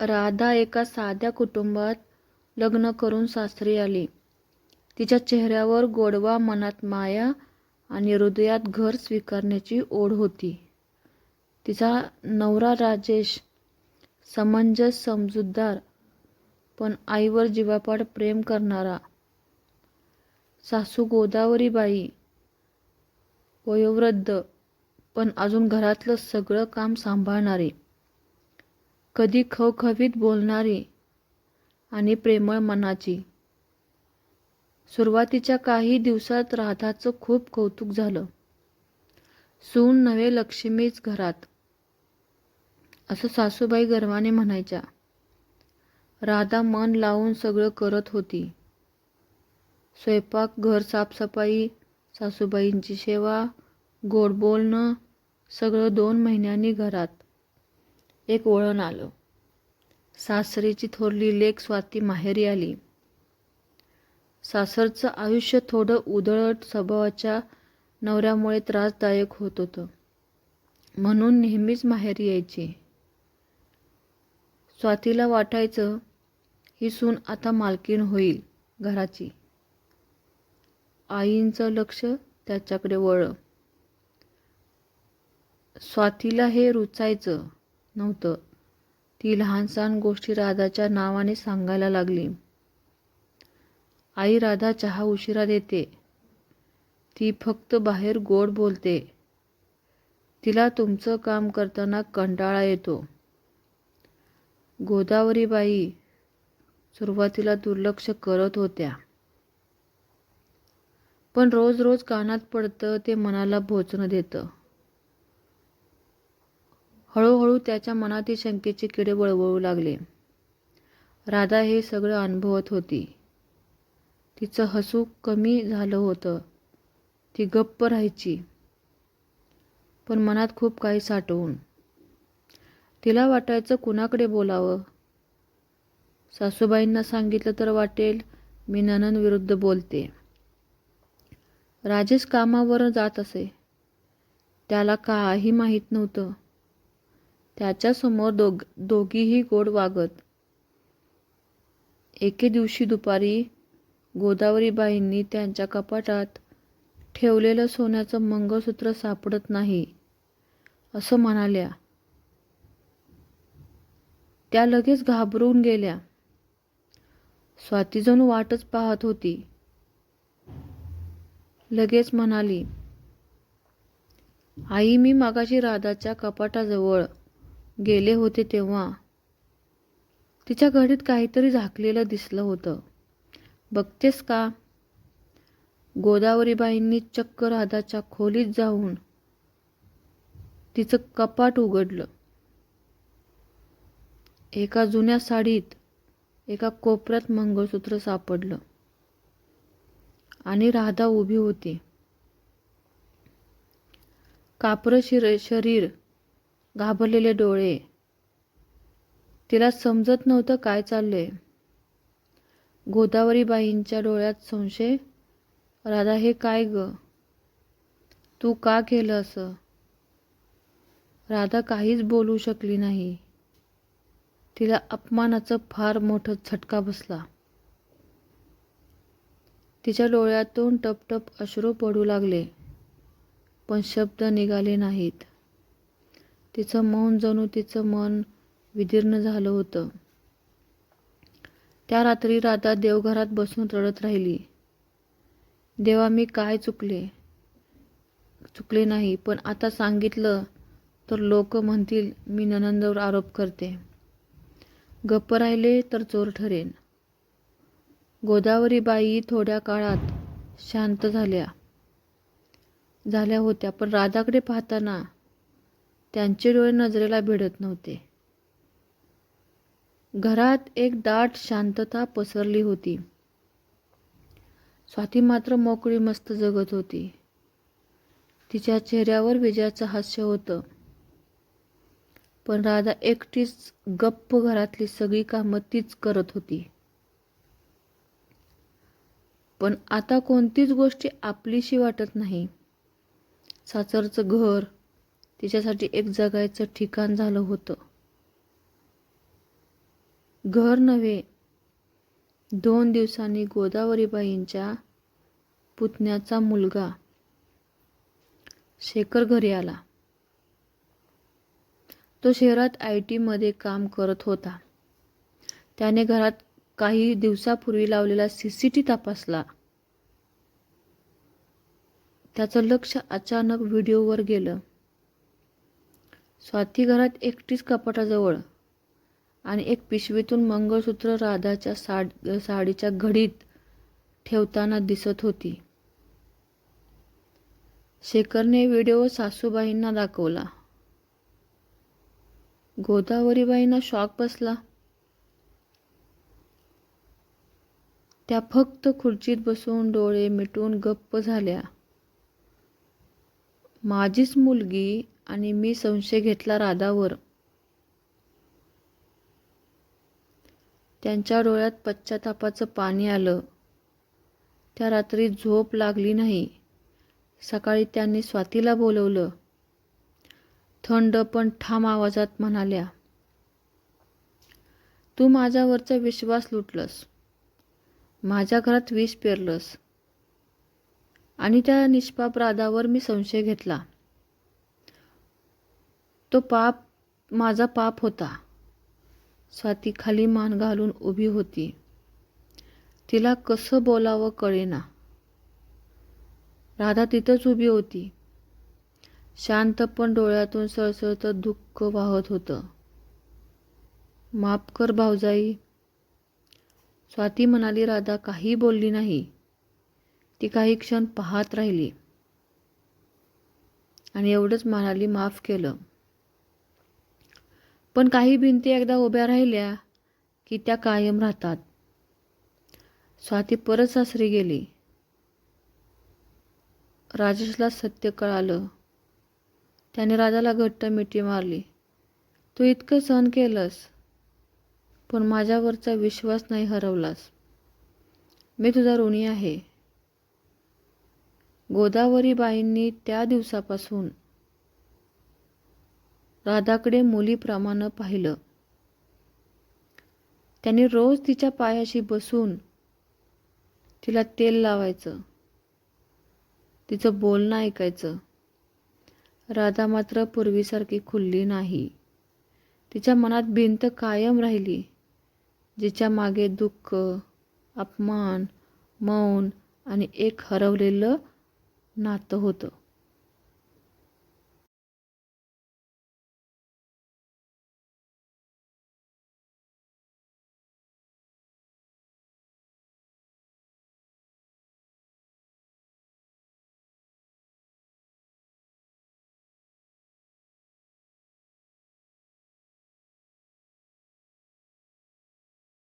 राधा एका साध्या कुटुंबात लग्न करून सासरी आली. तिच्या चेहऱ्यावर गोडवा मनात माया आणि हृदयात घर स्वीकारण्याची ओढ होती. तिचा नवरा राजेश समंजस समजूतदार पण आईवर जीवापाड प्रेम करणारा. सासू गोदावरीबाई वयोवृद्ध पण अजून घरातलं सगळं काम सांभाळणारी. कधी खवखवीत बोलणारी आणि प्रेमळ मनाची. सुरुवातीच्या काही दिवसात राधाचं खूप कौतुक झालं. सून नवे लक्ष्मीच घरात. असं सासूबाई गर्वाने म्हणायच्या. राधा मन लावून सगळं करत होती. स्वयंपाक घर साफसफाई सासूबाईंची सेवा गोड बोलणं सगळं दोन महिन्यांनी घरात. एक वळण आलं. सासरीची थोरली लेख स्वाती माहेरी आली. सासरचं आयुष्य थोडं उदळट स्वभावाच्या नवऱ्यामुळे त्रासदायक होत होतं. म्हणून नेहमीच माहेरी यायची. स्वातीला वाटायचं ही सून आता मालकीण होईल घराची. आईंचं लक्ष त्याच्याकडे वळलं. स्वातीला हे रुचायचं नव्हतं. ती लहानसहान गोष्टी राधाच्या नावाने सांगायला लागली. आई राधा चहा उशिरा देते. ती फक्त बाहेर गोड बोलते. तिला तुमचं काम करताना कंटाळा येतो. गोदावरीबाई. सुरुवातीला दुर्लक्ष करत होत्या. पण रोज रोज कानात पडतं ते मनाला भोचणं देतं. हळूहळू त्याच्या मनातील शंकेचे किडे वळवळू लागले. राधा हे सगळं अनुभवत होती. तिचं हसू कमी झालं होतं. ती गप्प राहायची. पण मनात खूप काही साठवून. तिला वाटायचं कुणाकडे बोलावं? सासूबाईंना सांगितलं तर वाटेल मी ननंदविरुद्ध बोलते. राजेश कामावर जात असे. त्याला काही माहीत नव्हतं. त्याच्यासमोर दोघ दोघीही गोड वागत. एके दिवशी दुपारी गोदावरीबाईंनी त्यांच्या कपाटात ठेवलेलं सोन्याचं मंगळसूत्र सापडत नाही असं म्हणाल्या. त्या लगेच घाबरून गेल्या. स्वातीजणू वाटच पाहत होती. लगेच म्हणाली आई मी मागाशी राधाच्या कपाटाजवळ गेले होते तेव्हा. तिच्या घडीत काहीतरी झाकलेलं दिसलं होतं. बघतेस का? गोदावरीबाईंनी चक्क राधाच्या खोलीत जाऊन तिचं कपाट उघडलं. एका जुन्या साडीत एका कोपऱ्यात मंगळसूत्र सापडलं. आणि राधा उभी होती. कापरं शिर शरीर घाबरलेले डोळे. तिला समजत नव्हतं काय चाललंय. गोदावरीबाईंच्या डोळ्यात संशय राधा हे काय ग? तू का केलं असं? राधा काहीच बोलू शकली नाही. तिला अपमानाचं फार मोठं झटका बसला. तिच्या डोळ्यातून टपटप अश्रू पडू लागले पण शब्द निघाले नाहीत. तिचं मौन जणू तिचं मन विदीर्ण झालं होतं. त्या रात्री राधा देवघरात बसून रडत राहिली. देवा मी काय चुकले? चुकले नाही पण आता सांगितलं तर लोक म्हणतील मी ननंदवर आरोप करते. गप्प राहिले तर चोर ठरेन. गोदावरी बाई थोड्या काळात शांत झाल्या. झाल्या होत्या पण राधाकडे पाहताना त्यांचे डोळे नजरेला भिडत नव्हते. घरात एक दाट शांतता पसरली होती. स्वाती मात्र मोकळी मस्त जगत होती. तिच्या चेहऱ्यावर विजयाचं हास्य होतं. पण राधा एकटीच गप्प घरातली सगळी कामं तीच करत होती. पण आता कोणतीच गोष्टी आपलीशी वाटत नाही. सासरचं घर तिच्यासाठी एक जगायचं ठिकाण झालं होतं. घर नव्हे दोन दिवसांनी गोदावरीबाईंच्या पुतण्याचा मुलगा शेखर घरी आला. तो शहरात आय टीमध्ये काम करत होता. त्याने घरात काही दिवसापूर्वी लावलेला सी सी टी तपासला. त्याचं लक्ष अचानक व्हिडिओवर गेलं. स्वाती घरात एकटीच कपाटाजवळ आणि एक पिशवीतून मंगळसूत्र राधाच्या साड साडीच्या घडीत ठेवताना दिसत होती. शेखरने व्हिडिओ सासूबाईंना दाखवला. गोदावरीबाईंना शॉक बसला. त्या फक्त खुर्चीत बसून डोळे मिटून गप्प झाल्या. माझीच मुलगी आणि मी संशय घेतला राधावर. त्यांच्या डोळ्यात पश्चातापाचं पाणी आलं. त्या रात्री झोप लागली नाही. सकाळी त्यांनी स्वातीला बोलवलं. थंड पण ठाम आवाजात म्हणाल्या तू माझ्यावरचा विश्वास लुटलंस. माझ्या घरात विष पेरलंस. आणि त्या निष्पाप राधावर मी संशय घेतला. तो पाप माझा पाप होता. स्वाती खाली मान घालून उभी होती. तिला कसं बोलावं कळेना. राधा तिथंच उभी होती. शांत पण डोळ्यातून सळसळतं दुःख वाहत होतं. माफ कर भाऊजाई. स्वाती म्हणाली राधा काही बोलली नाही. ती काही क्षण पाहत राहिली. आणि एवढंच म्हणाली माफ केलं. पण काही भिंती एकदा उभ्या राहिल्या की त्या कायम राहतात. स्वाती परत सासरी गेली. राजेशला सत्य कळालं. त्याने राजाला घट्ट मिठी मारली. तू इतकं सहन केलंस पण माझ्यावरचा विश्वास नाही हरवलास. मी तुझा ऋणी आहे. गोदावरीबाईंनी त्या दिवसापासून राधाकडे मुलीप्रमाणे पाहिलं. त्याने रोज तिच्या पायाशी बसून तिला तेल लावायचं. तिचं बोलणं ऐकायचं. राधा मात्र पूर्वीसारखी खुलली नाही. तिच्या मनात भिंत कायम राहिली जिच्या मागे दुःख अपमान मौन आणि एक हरवलेलं नातं होतं.